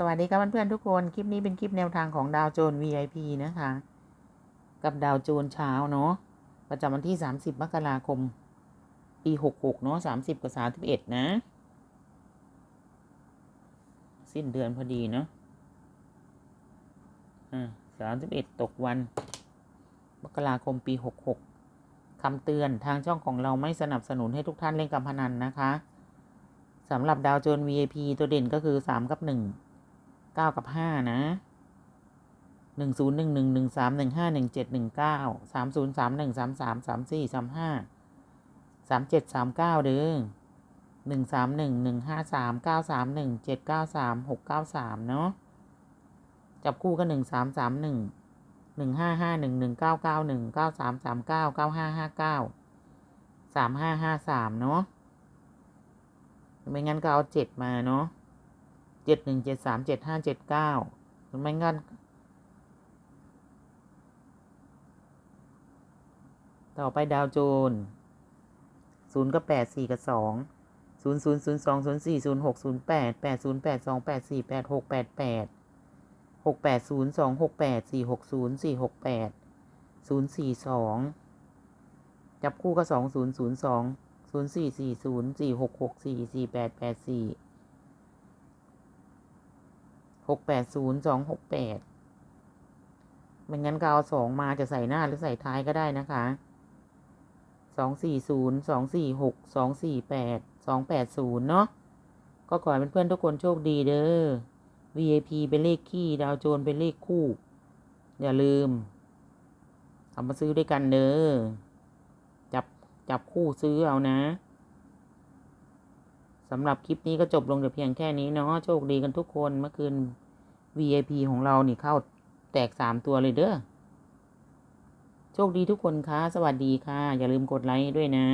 สวัสดีครับเพื่อนๆทุกคน คลิปนี้เป็นคลิปแนวทางของดาวโจน VIP นะคะ กับดาวโจนเช้าเนาะประจำวันที่ 30 มกราคม ปี 66 เนาะ30 กับ 31 นะ สิ้นเดือนพอดีเนาะอ่า31 ตกวัน มกราคมปี 66คำเตือนทางช่องของเราไม่สนับสนุนให้ทุกท่านเล่นการพนันนะคะสำหรับดาวโจน VIP ตัวเด่นก็คือ 3 กับ 1 เก้ากับห้านะหนึ่งศูนย์หนึ่งหนึ่งหนึ่งสามหนึ่งห้าหนึ่งเจ็ดหนึ่งเก้าสามศูนย์สามหนึ่งสามสามสามสี่สามห้าสามเจ็ดสามเก้าเด้อหนึ่งสามหนึ่งหนึ่งห้าสามเก้าสามหนึ่งเจ็ดเก้าสามหกเก้าสามเนาะจับคู่ก็หนึ่งสามสามหนึ่งหนึ่งห้าห้าหนึ่งหนึ่งเก้าเก้าหนึ่งเก้าสามสามเก้าเก้าห้าห้าเก้าสามห้าห้าสามเนาะไม่งั้นก็เอาเจ็ดมาเนาะ เจ็ดหนึ่งเจ็ดสามเจ็ดห้าเจ็ดเก้าหรือไม่งั้นต่อไปดาวโจนศูนย์กับแปดสี่กับสองศูนย์ศูนย์ศูนย์สองศูนย์สี่ศูนย์หกศูนย์แปดแปดศูนย์แปดสองแปดสี่แปดหกแปดแปดหกแปดศูนย์สองหกแปดสี่หกศูนย์สี่หกแปดศูนย์สี่สองจับคู่ก็สองศูนย์ศูนย์สองศูนย์สี่สี่ศูนย์สี่หกหกสี่สี่แปดแปดสี่ หกแปดศูนย์สองหกแปดไม่งั้นก็เอาสองมาจะใส่หน้าหรือใส่ท้ายก็ได้นะคะสองสี่ศูนย์สองสี่หกสองสี่แปดสองแปดศูนย์เนาะก็ขอให้เพื่อนๆทุกคนโชคดีเด้อ VIP เป็นเลขขี้ดาวโจนเป็นเลขคู่ อย่าลืมเอามาซื้อด้วยกันเด้อ จับ จับคู่ซื้อเอานะ สำหรับคลิปนี้ก็จบลงแต่เพียงแค่นี้เนาะโชคดีกันทุกคนเมื่อคืน VIP ของเรานี่เข้าแตกสามตัวเลยเด้อโชคดีทุกคนคะสวัสดีค่ะ อย่าลืมกดไลค์ด้วยนะ